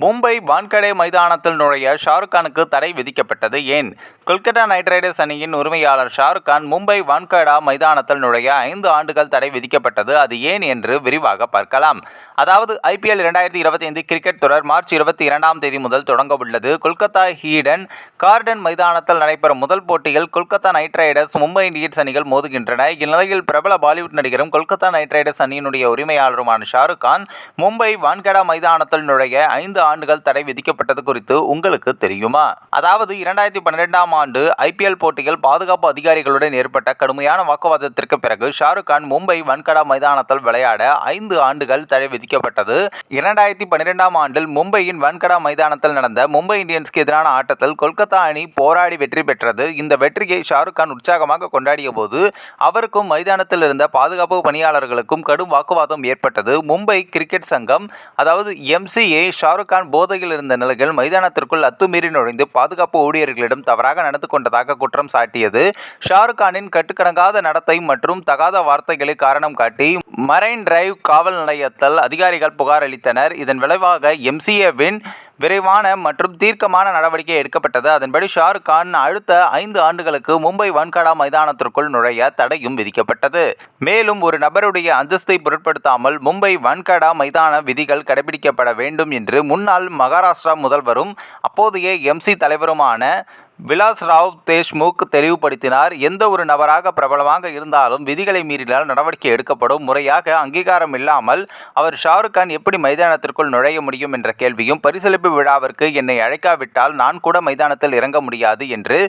மும்பை வான்கடே மைதானத்தில் நுழைய ஷாருக் கானுக்கு தடை விதிக்கப்பட்டது. ஏன்? கொல்கத்தா நைட் ரைடர்ஸ் அணியின் உரிமையாளர் ஷாருக் கான் மும்பை வான்கடா மைதானத்தில் நுழைய ஐந்து ஆண்டுகள் தடை விதிக்கப்பட்டது. அது ஏன் என்று விரிவாக பார்க்கலாம். அதாவது ஐபிஎல் இரண்டாயிரத்தி இருபத்தி ஐந்து கிரிக்கெட் தொடர் மார்ச் இருபத்தி இரண்டாம் தேதி முதல் தொடங்க உள்ளது. கொல்கத்தா ஹீடன் கார்டன் மைதானத்தில் நடைபெறும் முதல் போட்டியில் Kolkata Knight Riders Mumbai Indians அணிகள் மோதுகின்றன. இந்நிலையில் பிரபல பாலிவுட் நடிகரும் கொல்கத்தா நைட் ரைடர்ஸ் அணியினுடைய உரிமையாளருமான ஷாருக் கான் மும்பை வான்கடா மைதானத்தில் நுழைய ஐந்து ஆண்டுகள் தடை விதிக்கப்பட்டது குறித்து உங்களுக்கு தெரியுமா? அதாவது இரண்டாயிரத்தி பன்னிரெண்டாம் ஆண்டு ஐபிஎல் போட்டியில் பாதுகாப்பு அதிகாரிகளுடன் ஏற்பட்ட கடுமையான வாக்குவாதத்திற்கு பிறகு ஷாருக் கான் மும்பை வன்கடா மைதானத்தில் விளையாட ஐந்து ஆண்டுகள் தடை விதிக்கப்பட்டது. இரண்டாயிரத்தி பன்னிரெண்டாம் ஆண்டில் மும்பையின் வன்கடா மைதானத்தில் நடந்த மும்பை இந்தியன்ஸ்க்கு எதிரான ஆட்டத்தில் கொல்கத்தா அணி போராடி வெற்றி பெற்றது. இந்த வெற்றியை ஷாருக் கான் உற்சாகமாக கொண்டாடிய போது அவருக்கும் மைதானத்தில் இருந்த பாதுகாப்பு பணியாளர்களுக்கும் கடும் வாக்குவாதம் ஏற்பட்டது. மும்பை கிரிக்கெட் சங்கம் அதாவது எம்சிஏ ஷாருக் கான் போதையில் இருந்த நிலையில் மைதானத்திற்குள் அத்துமீறி நுழைந்து பாதுகாப்பு ஊழியர்களிடம் தவறாக நடந்து கொண்டதாக குற்றம் சாட்டியது. ஷாருக் கானின் கட்டுக்கடங்காத நடத்தை மற்றும் தகாத வார்த்தைகளை காரணம் காட்டி மரைன் டிரைவ் காவல் நிலையத்தில் அதிகாரிகள் புகார் அளித்தனர். இதன் விளைவாக எம்சிஏவின் விரைவான மற்றும் தீர்க்கமான நடவடிக்கை எடுக்கப்பட்டது. அதன்படி ஷாருக் கான் அடுத்த ஐந்து ஆண்டுகளுக்கு மும்பை வன்கடா மைதானத்திற்குள் நுழைய தடையும் விதிக்கப்பட்டது. மேலும் ஒரு நபருடைய அந்தஸ்தை பொருட்படுத்தாமல் மும்பை வன்கடா மைதான விதிகள் கடைபிடிக்கப்பட வேண்டும் என்று முன்னாள் மகாராஷ்டிரா முதல்வரும் அப்போதைய எம்சி தலைவருமான விலாஸ் ராவ் தேஷ்முக் தெளிவுபடுத்தினார். எந்த ஒரு நபராக பிரபலமாக இருந்தாலும் விதிகளை மீறினால் நடவடிக்கை எடுக்கப்படும். முறையாக அங்கீகாரம் இல்லாமல் அவர் ஷாருக் கான் எப்படி மைதானத்திற்குள் நுழைய முடியும் என்ற கேள்வியும் பரிசளிப்பு விழாவிற்கு என்னை அழைக்காவிட்டால் நான் கூட மைதானத்தில் இறங்க முடியாது என்று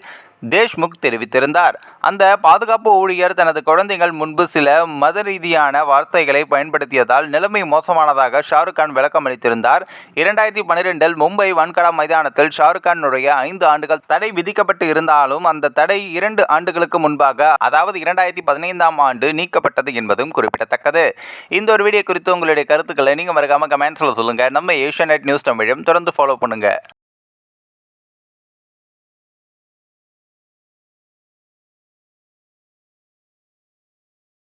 தேஷ்முக் தெரிவித்திருந்தார். அந்த பாதுகாப்பு ஊழியர் தனது குழந்தைகள் முன்பு சில மத ரீதியான வார்த்தைகளை பயன்படுத்தியதால் நிலைமை மோசமானதாக ஷாருக் கான் விளக்கம் அளித்திருந்தார். இரண்டாயிரத்தி பன்னிரெண்டில் மும்பை வன்கடா மைதானத்தில் ஷாருக் கானுடைய ஐந்து ஆண்டுகள் தடை விதிக்கப்பட்டு இருந்தாலும் அந்த தடை இரண்டு ஆண்டுகளுக்கு முன்பாக அதாவது இரண்டாயிரத்தி பதினைந்தாம் ஆண்டு நீக்கப்பட்டது என்பதும் குறிப்பிடத்தக்கது. இந்த ஒரு வீடியோ குறித்து உங்களுடைய கருத்துக்களை நீங்கள் மறக்காமல் கமெண்ட்ஸில் சொல்லுங்கள் நம்ம ஏஷியா நியூஸ் தமிழும் தொடர்ந்து ஃபாலோ பண்ணுங்கள்